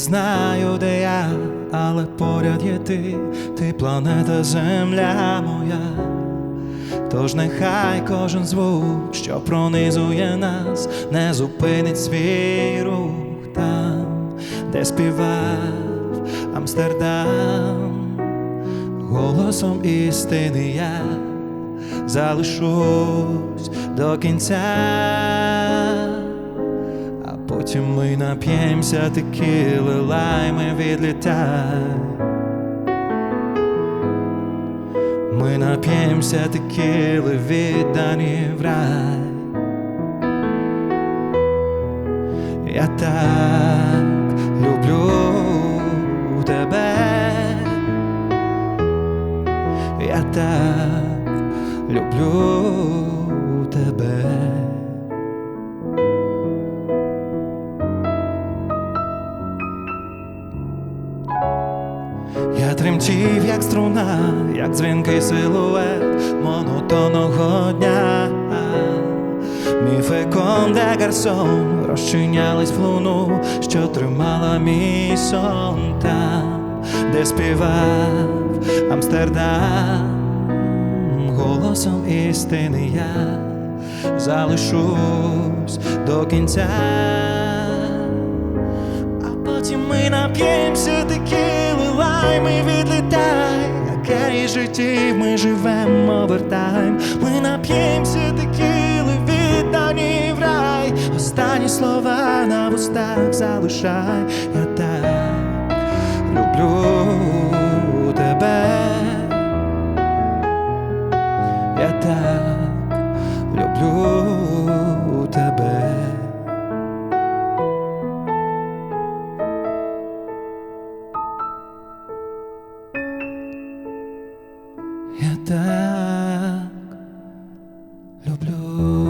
знаю, де я, але поряд є ти, ти планета Земля моя. Тож нехай кожен звук, що пронизує нас, не зупинить свій рух там, де співав Амстердам, голосом істини я залишусь до кінця, потім ми нап'ємося текіли, лайми відлітай. Ми нап'ємося текіли, віддані в рай. Я так люблю тебе. Я так люблю тебе. Я тремтів, як струна, як дзвінкий силует монотонного дня. Міфи де гарсон розчинялись в луну, що тримала мій сон там, де співав Амстердам, голосом істини я залишусь до кінця. А потім ми нап'ємося текіли, ми відлітай, яке карі житті ми живемо, овертайм Ми нап'ємося, текіли віддані в рай, останні слова на вустах залишай, я так люблю тебе, я так люблю тебе. так люблю.